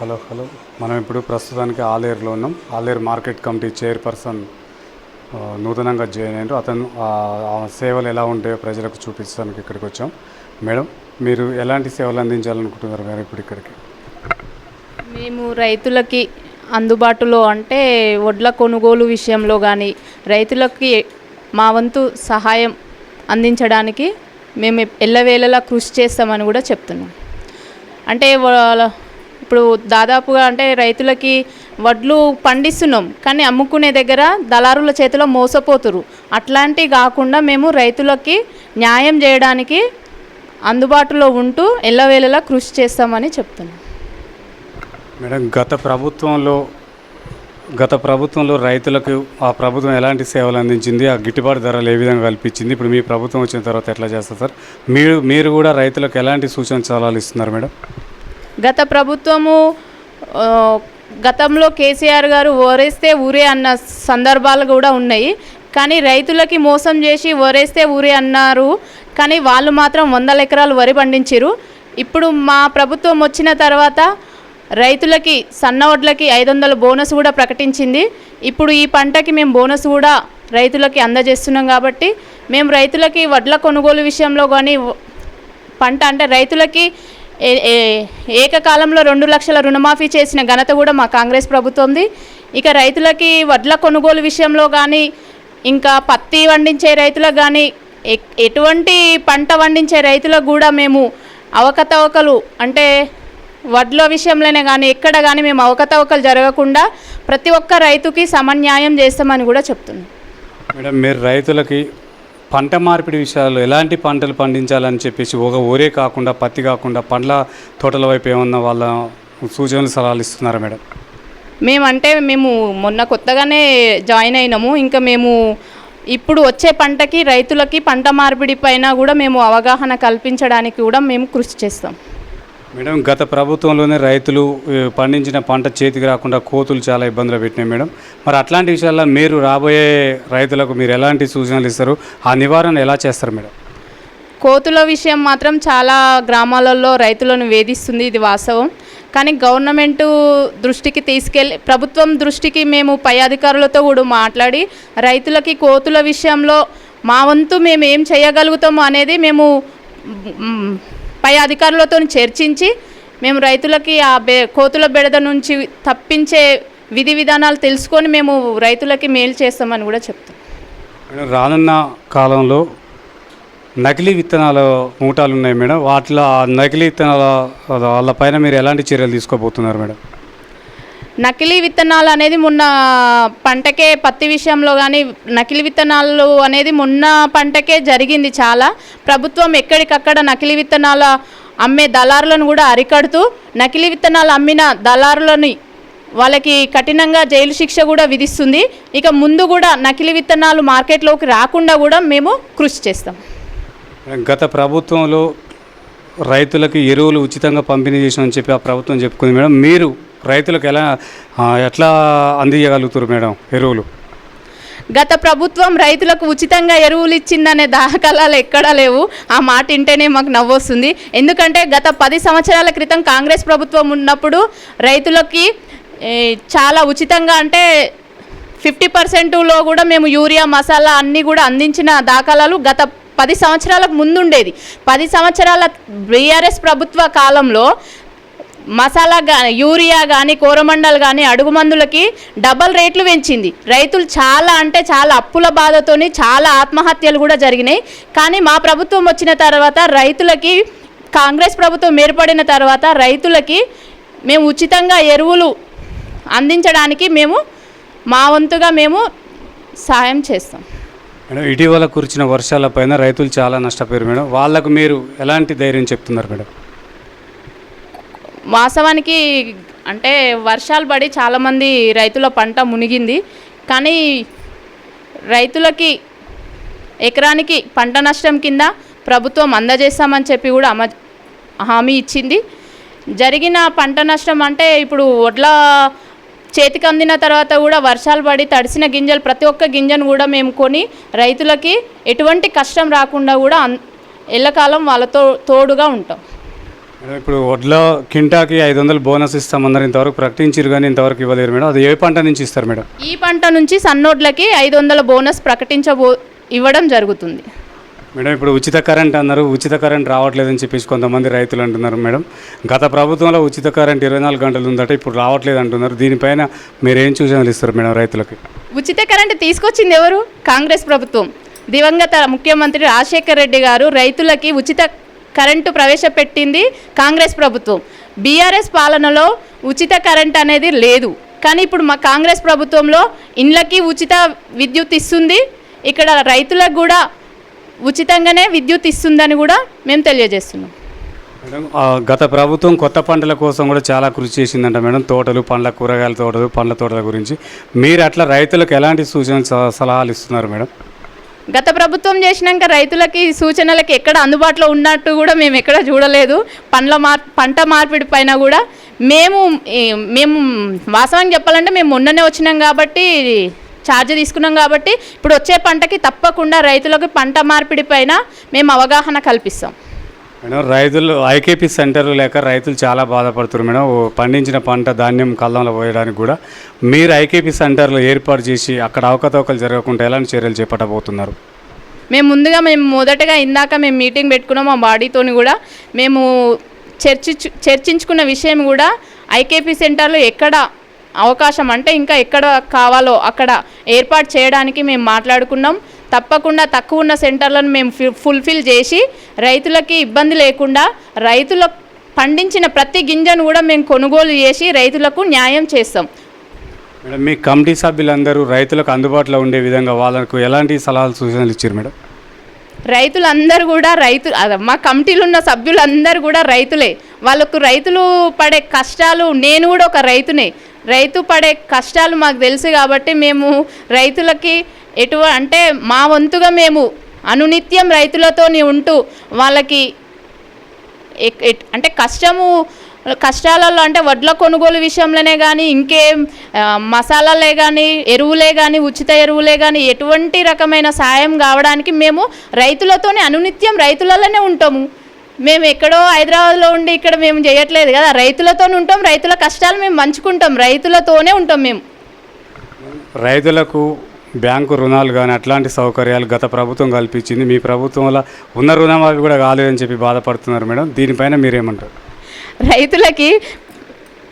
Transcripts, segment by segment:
Hello hello. మనం ఇప్పుడు ప్రస్తుతానికి ఆలేరులో ఉన్నాం. ఆలేరు మార్కెట్ కమిటీ చైర్పర్సన్ నూతనంగా జాయిన్ అయ్యారు అతను సేవలు ఎలా ఉంటాయో ప్రజలకు చూపించడానికి ఇక్కడికి వచ్చాం. మేడం మీరు ఎలాంటి సేవలు అందించాలనుకుంటున్నారు మేడం ఇప్పుడు ఇక్కడికి? మేము రైతులకి అందుబాటులో అంటే వడ్ల కొనుగోలు విషయంలో కానీ రైతులకి మా వంతు సహాయం అందించడానికి మేము ఎల్లవేళలా కృషి చేస్తామని కూడా చెప్తున్నాం. అంటే వాళ్ళ- ఇప్పుడు దాదాపుగా అంటే రైతులకి వడ్లు పండిస్తున్నాం కానీ అమ్ముకునే దగ్గర దళారుల చేతిలో మోసపోతురు అట్లాంటివి కాకుండా మేము రైతులకి న్యాయం చేయడానికి అందుబాటులో ఉంటూ ఎల్లవేళలా కృషి చేస్తామని చెప్తున్నాం. మేడం గత ప్రభుత్వంలో గత ప్రభుత్వంలో రైతులకు ఆ ప్రభుత్వం ఎలాంటి సేవలు అందించింది? ఆ గిట్టుబాటు ధరలు ఏ విధంగా కల్పించింది? ఇప్పుడు మీ ప్రభుత్వం వచ్చిన తర్వాత ఎట్లా చేస్తారు సార్? మీరు మీరు కూడా రైతులకు ఎలాంటి సూచన సలహాలు ఇస్తున్నారు మేడం? గత ప్రభుత్వము గతంలో కేసీఆర్ గారు ఓరేస్తే ఊరే అన్న సందర్భాలు కూడా ఉన్నాయి. కానీ రైతులకి మోసం చేసి ఓరేస్తే ఊరే అన్నారు. కానీ వాళ్ళు మాత్రం వందల ఎకరాలు వరి పండించారు ఇప్పుడు మా ప్రభుత్వం వచ్చిన తర్వాత రైతులకి సన్న వడ్లకి ఐదు వందల బోనస్ కూడా ప్రకటించింది. ఇప్పుడు ఈ పంటకి మేము బోనస్ కూడా రైతులకి అందజేస్తున్నాం కాబట్టి మేము రైతులకి వడ్ల కొనుగోలు విషయంలో కానీ పంట అంటే రైతులకి ఏకకాలంలో రెండు లక్షల రుణమాఫీ చేసిన ఘనత కూడా మా కాంగ్రెస్ ప్రభుత్వంది. ఇక రైతులకి వడ్ల కొనుగోలు విషయంలో కానీ ఇంకా పత్తి పండించే రైతులకు కానీ ఎటువంటి పంట పండించే రైతులకు కూడా మేము అవకతవకలు అంటే వడ్ల విషయంలోనే కానీ ఎక్కడ కానీ మేము అవకతవకలు జరగకుండా ప్రతి ఒక్క రైతుకి సమన్యాయం చేస్తామని కూడా చెప్తున్నాం. మేడం మీరు రైతులకి పంట మార్పిడి విషయాల్లో ఎలాంటి పంటలు పండించాలని చెప్పేసి ఒక ఊరే కాకుండా పత్తి కాకుండా పండ్ల తోటల వైపు ఏమన్నా వాళ్ళ సూచనలు సలహాలు ఇస్తున్నారా మేడం? మేమంటే మేము మొన్న కొత్తగానే జాయిన్ అయినాము. ఇంకా మేము ఇప్పుడు వచ్చే పంటకి రైతులకి పంట మార్పిడి పైన కూడా మేము అవగాహన కల్పించడానికి కూడా మేము కృషి చేస్తాం. మేడం గత ప్రభుత్వంలోనే రైతులు పండించిన పంట చేతికి రాకుండా కోతులు చాలా ఇబ్బందులు పెట్టినాయి మేడం. మరి అట్లాంటి విషయాల్లో మీరు రాబోయే రైతులకు మీరు ఎలాంటి సూచనలు ఇస్తారు? ఆ నివారణ ఎలా చేస్తారు మేడం? కోతుల విషయం మాత్రం చాలా గ్రామాలలో రైతులను వేధిస్తుంది ఇది వాస్తవం. కానీ గవర్నమెంట్ దృష్టికి తీసుకెళ్ళి ప్రభుత్వం దృష్టికి మేము పై అధికారులతో కూడా మాట్లాడి రైతులకి కోతుల విషయంలో మా వంతు మేము ఏం చేయగలుగుతాము అనేది మేము పై అధికారులతో చర్చించి మేము రైతులకి ఆ బె కోతుల బెడద నుంచి తప్పించే విధి విధానాలు తెలుసుకొని మేము రైతులకి మేలు చేస్తామని కూడా చెప్తాం రానున్న కాలంలో నకిలీ విత్తనాల మూటాలు ఉన్నాయి మేడం. వాటిలో ఆ నకిలీ విత్తనాల వాళ్ళపైన మీరు ఎలాంటి చర్యలు తీసుకోబోతున్నారు మేడం? నకిలీ విత్తనాలు అనేది మొన్న పంటకే పత్తి విషయంలో కానీ నకిలీ విత్తనాలు అనేది మొన్న పంటకే జరిగింది చాలా. ప్రభుత్వం ఎక్కడికక్కడ నకిలీ విత్తనాల అమ్మే దళారులను కూడా అరికడుతూ నకిలీ విత్తనాలు అమ్మిన దళారులని వాళ్ళకి కఠినంగా జైలు శిక్ష కూడా విధిస్తుంది. ఇక ముందు కూడా నకిలీ విత్తనాలు మార్కెట్లోకి రాకుండా కూడా మేము కృషి చేస్తాం. గత ప్రభుత్వంలో రైతులకు ఎరువులు ఉచితంగా పంపిణీ చేసామని చెప్పి ఆ ప్రభుత్వం చెప్పుకుంది మేడం. మీరు రైతులకు ఎలా ఎట్లా అందించగలుగుతారు మేడం ఎరువులు? గత ప్రభుత్వం రైతులకు ఉచితంగా ఎరువులు ఇచ్చిందనే దాఖలాలు ఎక్కడా లేవు. ఆ మాట వింటేనే మాకు నవ్వొస్తుంది. ఎందుకంటే గత పది సంవత్సరాల క్రితం కాంగ్రెస్ ప్రభుత్వం ఉన్నప్పుడు రైతులకి చాలా ఉచితంగా అంటే ఫిఫ్టీ పర్సెంట్లో కూడా మేము యూరియా మసాలా అన్నీ కూడా అందించిన దాఖలాలు గత పది సంవత్సరాలకు ముందుండేది. పది సంవత్సరాల బీఆర్ఎస్ ప్రభుత్వ కాలంలో మసాలా కానీ యూరియా కానీ కోరమండలు కానీ అడుగు మందులకి డబల్ రేట్లు పెంచింది. రైతులు చాలా అంటే చాలా అప్పుల బాధతోని చాలా ఆత్మహత్యలు కూడా జరిగినాయి. కానీ మా ప్రభుత్వం వచ్చిన తర్వాత రైతులకి కాంగ్రెస్ ప్రభుత్వం ఏర్పడిన తర్వాత రైతులకి మేము ఉచితంగా ఎరువులు అందించడానికి మేము మా వంతుగా మేము సహాయం చేస్తాం. మేడం ఇటీవల కురిచిన వర్షాలపైన రైతులు చాలా నష్టపోయారు మేడం. వాళ్ళకు మీరు ఎలాంటి ధైర్యం చెప్తున్నారు మేడం? వాస్తవానికి అంటే వర్షాలు పడి చాలామంది రైతుల పంట మునిగింది. కానీ రైతులకి ఎకరానికి పంట నష్టం కింద ప్రభుత్వం అందజేస్తామని చెప్పి కూడా అమ హామీ ఇచ్చింది. జరిగిన పంట నష్టం అంటే ఇప్పుడు వడ్ల చేతికి అందిన తర్వాత కూడా వర్షాలు పడి తడిసిన గింజలు ప్రతి ఒక్క గింజను కూడా మేము కొని రైతులకి ఎటువంటి కష్టం రాకుండా కూడా ఎల్లకాలం వాళ్ళతో తోడుగా ఉంటాం. ఇప్పుడు వడ్ల కింటాకి ఐదు వందలు బోనస్ ఇస్తామన్నారు ఇంతవరకు ప్రకటించారు కానీ ఇంతవరకు ఇవ్వలేరు మేడం. అది ఏ పంట నుంచి ఇస్తారు మేడం? ఈ పంట నుంచి సన్నోడ్లకి ఐదు వందల బోనస్ ప్రకటించబో ఇవ్వడం జరుగుతుంది. మేడం ఇప్పుడు ఉచిత కరెంట్ అన్నారు ఉచిత కరెంట్ రావట్లేదని చెప్పేసి కొంతమంది రైతులు అంటున్నారు మేడం. గత ప్రభుత్వంలో ఉచిత కరెంట్ ఇరవై నాలుగు గంటలు ఉందట ఇప్పుడు రావట్లేదు అంటున్నారు. దీనిపైన మీరు ఏం సూచనలు ఇస్తారు మేడం రైతులకి? ఉచిత కరెంటు తీసుకొచ్చింది ఎవరు? కాంగ్రెస్ ప్రభుత్వం. దివంగత ముఖ్యమంత్రి రాజశేఖర్ రెడ్డి గారు రైతులకి ఉచిత కరెంటు ప్రవేశపెట్టింది కాంగ్రెస్ ప్రభుత్వం. బీఆర్ఎస్ పాలనలో ఉచిత కరెంట్ అనేది లేదు. కానీ ఇప్పుడు మా కాంగ్రెస్ ప్రభుత్వంలో ఇండ్లకి ఉచిత విద్యుత్ ఇస్తుంది. ఇక్కడ రైతులకు కూడా ఉచితంగానే విద్యుత్ ఇస్తుందని కూడా మేము తెలియజేస్తున్నాం. మేడం గత ప్రభుత్వం కొత్త పంటల కోసం కూడా చాలా కృషి చేసిందంట మేడం. తోటలు పండ్ల కూరగాయల తోటలు పండ్ల తోటల గురించి. మీరు అట్లా రైతులకు ఎలాంటి సూచనలు స- సలహాలు ఇస్తున్నారు మేడం? గత ప్రభుత్వం చేసినాక రైతులకి సూచనలకి ఎక్కడ అందుబాటులో ఉన్నట్టు కూడా మేము ఎక్కడ చూడలేదు. పండ్ల మార్ పంట మార్పిడి పైన కూడా మేము మేము వాస్తవానికి చెప్పాలంటే మేము మొన్ననే వచ్చినాం కాబట్టి ఛార్జ్ తీసుకున్నాం కాబట్టి ఇప్పుడు వచ్చే పంటకి తప్పకుండా రైతులకు పంట మార్పిడి పైన మేము అవగాహన కల్పిస్తాం. మేడం రైతులు ఐకేపీ సెంటర్లు లేక రైతులు చాలా బాధపడుతున్నారు మేడం. పండించిన పంట ధాన్యం కళ్ళంలో పోయడానికి కూడా మీరు ఐకేపీ సెంటర్లు ఏర్పాటు చేసి అక్కడ అవకతవకలు జరగకుండా ఎలాంటి చర్యలు చేపట్టబోతున్నారు? మేము ముందుగా మేము మొదటగా ఇందాక మేము మీటింగ్ పెట్టుకున్నాం మా బాడీతోని కూడా. మేము చర్చించు చర్చించుకున్న విషయం కూడా ఐకేపీ సెంటర్లో ఎక్కడ అవకాశం అంటే ఇంకా ఎక్కడ కావాలో అక్కడ ఏర్పాటు చేయడానికి మేము మాట్లాడుకున్నాం. తప్పకుండా తక్కువ ఉన్న సెంటర్లను మేము ఫుల్ఫిల్ చేసి రైతులకి ఇబ్బంది లేకుండా రైతుల పండించిన ప్రతి గింజను కూడా మేము కొనుగోలు చేసి రైతులకు న్యాయం చేస్తాం. మేడం మీ కమిటీ సభ్యులందరూ రైతులకు అందుబాటులో ఉండే విధంగా వాళ్ళకు ఎలాంటి సలహాలు సూచనలు ఇచ్చారు మేడం? రైతులందరూ కూడా రైతు మా కమిటీలో ఉన్న సభ్యులందరూ కూడా రైతులే. వాళ్ళకు రైతులు పడే కష్టాలు నేను కూడా ఒక రైతునే. రైతు పడే కష్టాలు మాకు తెలుసు కాబట్టి మేము రైతులకి ఎటు అంటే మా వంతుగా మేము అనునిత్యం రైతులతోని ఉంటూ వాళ్ళకి అంటే కష్టము కష్టాలలో అంటే వడ్ల కొనుగోలు విషయంలోనే కానీ ఇంకేం మసాలాలే కానీ ఎరువులే కానీ ఉచిత ఎరువులే కానీ ఎటువంటి రకమైన సాయం కావడానికి మేము రైతులతోనే అనునిత్యం రైతులలోనే ఉంటాము. మేము ఎక్కడో హైదరాబాద్లో ఉండి ఇక్కడ మేము చేయట్లేదు కదా రైతులతోనే ఉంటాం రైతుల కష్టాలు మేము పంచుకుంటాం రైతులతోనే ఉంటాం మేము. రైతులకు బ్యాంకు రుణాలు కానీ అట్లాంటి సౌకర్యాలు గత ప్రభుత్వం కల్పించింది. మీ ప్రభుత్వంలో ఉన్న రుణమాఫీ కూడా కాలేదని చెప్పి బాధపడుతున్నారు మేడం. దీనిపైన మీరేమంటారు? రైతులకి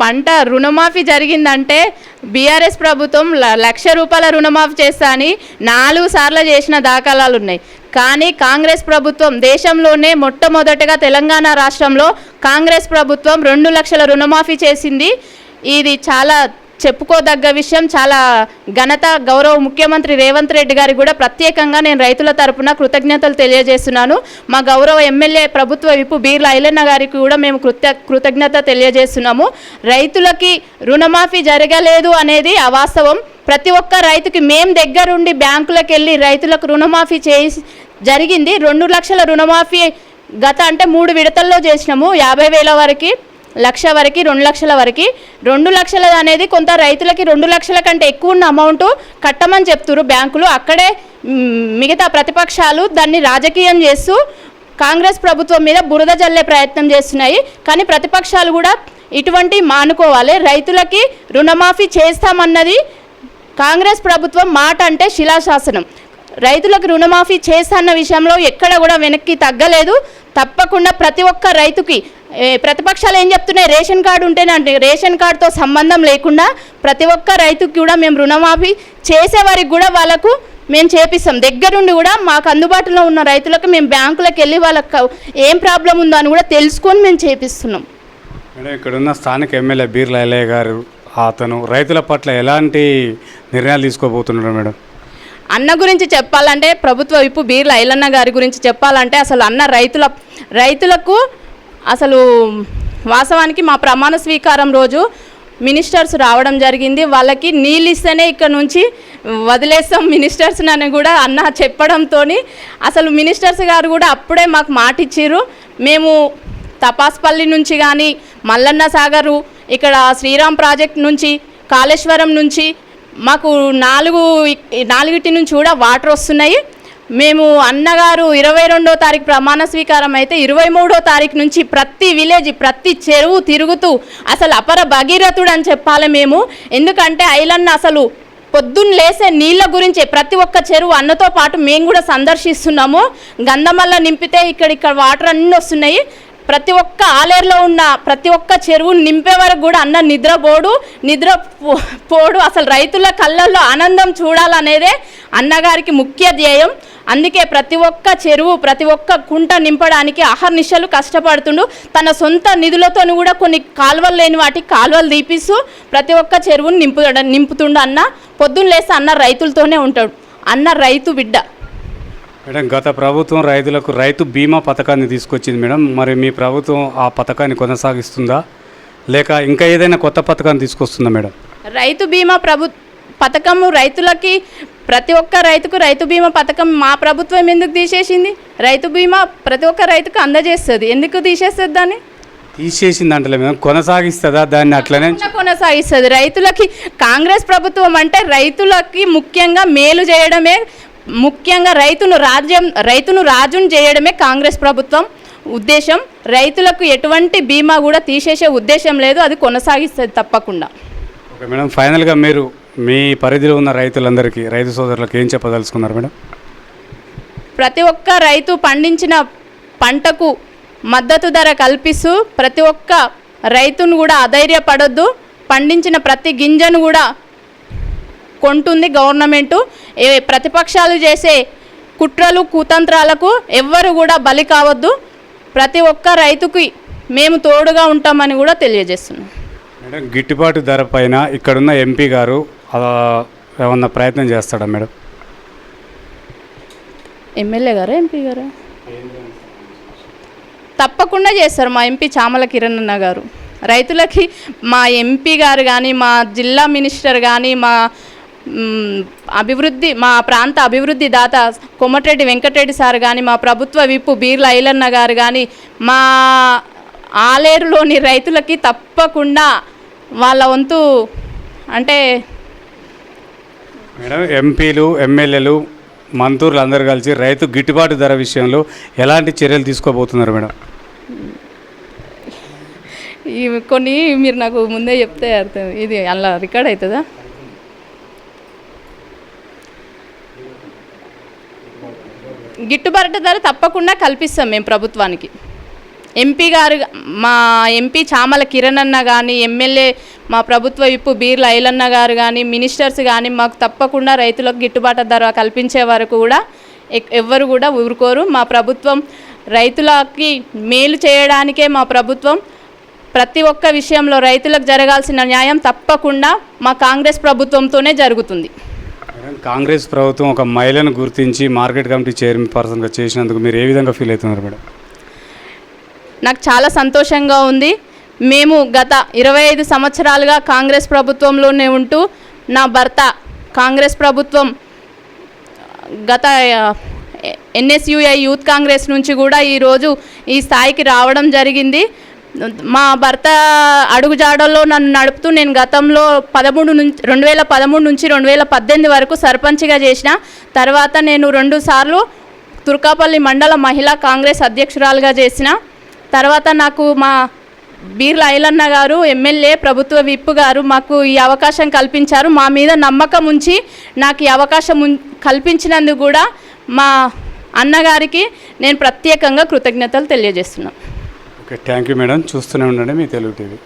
పంట రుణమాఫీ జరిగిందంటే బీఆర్ఎస్ ప్రభుత్వం ల- లక్ష రూపాయల రుణమాఫీ చేస్తా అని నాలుగు సార్లు చేసిన దాఖలాలు ఉన్నాయి. కానీ కాంగ్రెస్ ప్రభుత్వం దేశంలోనే మొట్టమొదటగా తెలంగాణ రాష్ట్రంలో కాంగ్రెస్ ప్రభుత్వం రెండు లక్షల రుణమాఫీ చేసింది. ఇది చాలా చెప్పుకోదగ్గ విషయం చాలా ఘనత గౌరవ ముఖ్యమంత్రి రేవంత్ రెడ్డి గారికి కూడా ప్రత్యేకంగా నేను రైతుల తరపున కృతజ్ఞతలు తెలియజేస్తున్నాను. మా గౌరవ ఎమ్మెల్యే ప్రభుత్వ విపు బీర్ల ఐలన్న గారికి కూడా మేము కృత కృతజ్ఞత తెలియజేస్తున్నాము. రైతులకి రుణమాఫీ జరగలేదు అనేది అవాస్తవం. ప్రతి ఒక్క రైతుకి మేము దగ్గరుండి బ్యాంకులకు వెళ్ళి రైతులకు రుణమాఫీ చేసి జరిగింది. రెండు లక్షల రుణమాఫీ గత అంటే మూడు విడతల్లో చేసినాము. యాభై వేల వరకు. లక్ష వరకు రెండు లక్షల వరకు. రెండు లక్షల అనేది కొంత రైతులకి రెండు లక్షల కంటే ఎక్కువ ఉన్న అమౌంట్ కట్టమని చెప్తున్నారు బ్యాంకులు. అక్కడే మిగతా ప్రతిపక్షాలు దాన్ని రాజకీయం చేస్తూ కాంగ్రెస్ ప్రభుత్వం మీద బురద జల్లే ప్రయత్నం చేస్తున్నాయి. కానీ ప్రతిపక్షాలు కూడా ఇటువంటి మానుకోవాలి. రైతులకి రుణమాఫీ చేస్తామన్నది కాంగ్రెస్ ప్రభుత్వం మాట అంటే శిలాశాసనం. రైతులకు రుణమాఫీ చేస్తాన్న విషయంలో ఎక్కడ కూడా వెనక్కి తగ్గలేదు. తప్పకుండా ప్రతి ఒక్క రైతుకి ప్రతిపక్షాలు ఏం చెప్తున్నాయి? రేషన్ కార్డు ఉంటేనే అంటే రేషన్ కార్డుతో సంబంధం లేకుండా ప్రతి ఒక్క రైతుకి కూడా మేము రుణమాఫీ చేసే వారికి కూడా వాళ్ళకు మేము చేపిస్తాం. దగ్గరుండి కూడా మాకు అందుబాటులో ఉన్న రైతులకు మేము బ్యాంకులకు వెళ్ళి వాళ్ళకి ఏం ప్రాబ్లం ఉందో అని కూడా తెలుసుకొని మేము చేపిస్తున్నాం. మేడం ఇక్కడ ఉన్న స్థానిక ఎమ్మెల్యే బీర్ల ఎల్లయ్య గారు అతను రైతుల పట్ల ఎలాంటి నిర్ణయాలు తీసుకోబోతున్నాడు మేడం? అన్న గురించి చెప్పాలంటే ప్రభుత్వ విప్పు బీర్ల ఐలన్న గారి గురించి చెప్పాలంటే అసలు అన్న రైతుల రైతులకు అసలు వాస్తవానికి మా ప్రమాణ స్వీకారం రోజు మినిస్టర్స్ రావడం జరిగింది. వాళ్ళకి నీళ్ళు ఇస్తేనే ఇక్కడ నుంచి వదిలేస్తాం మినిస్టర్స్ అని కూడా అన్న చెప్పడంతో అసలు మినిస్టర్స్ గారు కూడా అప్పుడే మాకు మాట ఇచ్చారు మేము తపాస్పల్లి నుంచి కానీ మల్లన్న సాగరు ఇక్కడ శ్రీరామ్ ప్రాజెక్ట్ నుంచి కాళేశ్వరం నుంచి మాకు నాలుగు నాలుగిటి నుంచి కూడా వాటర్ వస్తున్నాయి. మేము అన్నగారు ఇరవై రెండో తారీఖు ప్రమాణ స్వీకారం అయితే ఇరవై మూడో తారీఖు నుంచి ప్రతి విలేజ్ ప్రతి చెరువు తిరుగుతూ అసలు అపర భగీరథుడు అని చెప్పాలి మేము. ఎందుకంటే ఐలన్న అసలు పొద్దున్న లేసే నీళ్ళ గురించే ప్రతి ఒక్క చెరువు అన్నతో పాటు మేము కూడా సందర్శిస్తున్నాము. గంధమల్ల నింపితే ఇక్కడ ఇక్కడ వాటర్ అన్నీ వస్తున్నాయి. ప్రతి ఒక్క ఆలేరులో ఉన్న ప్రతి ఒక్క చెరువు నింపే వరకు కూడా అన్న నిద్రపోడు. నిద్ర పో- పోడు. అసలు రైతుల కళ్ళల్లో ఆనందం చూడాలనేదే అన్నగారికి ముఖ్య ధ్యేయం. అందుకే ప్రతి ఒక్క చెరువు ప్రతి ఒక్క కుంట నింపడానికి అహర్నిశలు కష్టపడుతుండు. తన సొంత నిధులతోని కూడా కొన్ని కాలువలు లేని వాటికి కాలువలు తీపిస్తూ ప్రతి ఒక్క చెరువును నింపు నింపుతుండు అన్న. పొద్దున్న లేస్తే అన్న రైతులతోనే ఉంటాడు. అన్న రైతు బిడ్డ. మేడం గత ప్రభుత్వం రైతులకు రైతు బీమా పథకాన్ని తీసుకొచ్చింది మేడం. మరి మీ ప్రభుత్వం ఆ పథకాన్ని కొనసాగిస్తుందా? లేక ఇంకా ఏదైనా కొత్త పథకాన్ని తీసుకొస్తుందా మేడం? రైతు బీమా ప్రభు పథకము రైతులకి ప్రతి ఒక్క రైతుకు రైతు బీమా పథకం మా ప్రభుత్వం ఎందుకు తీసేసింది? రైతు బీమా ప్రతి ఒక్క రైతుకు అందజేస్తుంది. ఎందుకు తీసేస్తుంది దాన్ని? తీసేసింది అంటలే మేడం కొనసాగిస్తుందా దాన్ని అట్లనే? కొనసాగిస్తుంది. రైతులకి కాంగ్రెస్ ప్రభుత్వం అంటే రైతులకి ముఖ్యంగా మేలు చేయడమే ముఖ్యంగా రైతును రాజ్యం రైతును రాజును చేయడమే కాంగ్రెస్ ప్రభుత్వం ఉద్దేశం. రైతులకు ఎటువంటి బీమా కూడా తీసేసే ఉద్దేశం లేదు. అది కొనసాగిస్తుంది తప్పకుండా. Okay madam. ఫైనల్గా మీరు మీ పరిధిలో ఉన్న రైతులందరికీ రైతు సోదరులకు ఏం చెప్పదలుచుకున్నారు మేడం? ప్రతి ఒక్క రైతు పండించిన పంటకు మద్దతు ధర కల్పిస్తూ ప్రతి ఒక్క రైతును కూడా అధైర్యపడొద్దు. పండించిన ప్రతి గింజను కూడా కొంటుంది గవర్నమెంటు. ప్రతిపక్షాలు చేసే కుట్రలు కుతంత్రాలకు ఎవ్వరు కూడా బలి కావద్దు. ప్రతి ఒక్క రైతుకి మేము తోడుగా ఉంటామని కూడా తెలియజేస్తున్నాం. మేడం గిట్టుబాటు ధర పైన ఇక్కడున్న ఎంపీ గారు ఏమన్నా ప్రయత్నం చేస్తాడా మేడం? ఎమ్మెల్యే గారా ఎంపీ గారా? తప్పకుండా చేస్తారు మా ఎంపీ చామల కిరణ్ అన్న గారు. రైతులకి మా ఎంపీ గారు కానీ మా జిల్లా మినిస్టర్ కానీ మా మ్, అభివృద్ధి మా ప్రాంత అభివృద్ధి దాత కొమ్మటిరెడ్డి వెంకటరెడ్డి సార్ కానీ మా ప్రభుత్వ విప్పు బీర్ల ఐలన్న గారు కానీ మా ఆలేరులోని రైతులకి తప్పకుండా వాళ్ళ వంతు అంటే మేడం ఎంపీలు ఎమ్మెల్యేలు మంత్రులు అందరూ కలిసి రైతు గిట్టుబాటు ధర విషయంలో ఎలాంటి చర్యలు తీసుకోబోతున్నారు మేడం? ఇవి కొన్ని మీరు నాకు ముందే చెప్తే అర్థం ఇది అలా రికార్డ్ అవుతుందా? గిట్టుబాటు ధర తప్పకుండా కల్పిస్తాం మేము ప్రభుత్వానికి. ఎంపీ గారు మా ఎంపీ చామల కిరణ్ అన్న కానీ ఎమ్మెల్యే మా ప్రభుత్వ విప్పు బీర్ల ఐలన్న గారు కానీ మినిస్టర్స్ కానీ మాకు తప్పకుండా రైతులకు గిట్టుబాటు ధర కల్పించే వరకు కూడా ఎక్- ఎవ్వరు కూడా ఊరుకోరు. మా ప్రభుత్వం రైతులకి మేలు చేయడానికే మా ప్రభుత్వం ప్రతి ఒక్క విషయంలో రైతులకు జరగాల్సిన న్యాయం తప్పకుండా మా కాంగ్రెస్ ప్రభుత్వంతోనే జరుగుతుంది. కాంగ్రెస్ ప్రభుత్వం ఒక మహిళను గుర్తించి మార్కెట్ కమిటీ చైర్మన్ పర్సన్గా చేసినందుకు మీరు ఏ విధంగా ఫీల్ అవుతున్నారు మేడం? నాకు చాలా సంతోషంగా ఉంది. మేము గత ఇరవై ఐదు సంవత్సరాలుగా కాంగ్రెస్ ప్రభుత్వంలోనే ఉంటూ నా భర్త కాంగ్రెస్ ప్రభుత్వం గత ఎన్ఎస్యుఐ యూత్ కాంగ్రెస్ నుంచి కూడా ఈరోజు ఈ స్థాయికి రావడం జరిగింది. మా భర్త అడుగుజాడల్లో నన్ను నడుపుతూ నేను గతంలో పదమూడు నుంచి రెండు వేల పదమూడు నుంచి రెండు వేల పద్దెనిమిది వరకు సర్పంచ్గా చేసిన తర్వాత నేను రెండుసార్లు తుర్కాపల్లి మండల మహిళా కాంగ్రెస్ అధ్యక్షురాలుగా చేసిన తర్వాత నాకు మా బీర్ల ఐలన్న గారు ఎమ్మెల్యే ప్రభుత్వ విప్ గారు మాకు ఈ అవకాశం కల్పించారు. మా మీద నమ్మకం ఉంచి నాకు ఈ అవకాశం కల్పించినందుకు కూడా మా అన్నగారికి నేను ప్రత్యేకంగా కృతజ్ఞతలు తెలియజేస్తున్నాను. Okay thank you madam. చూస్తూనే ఉండండి మీ తెలుగు టీవీ.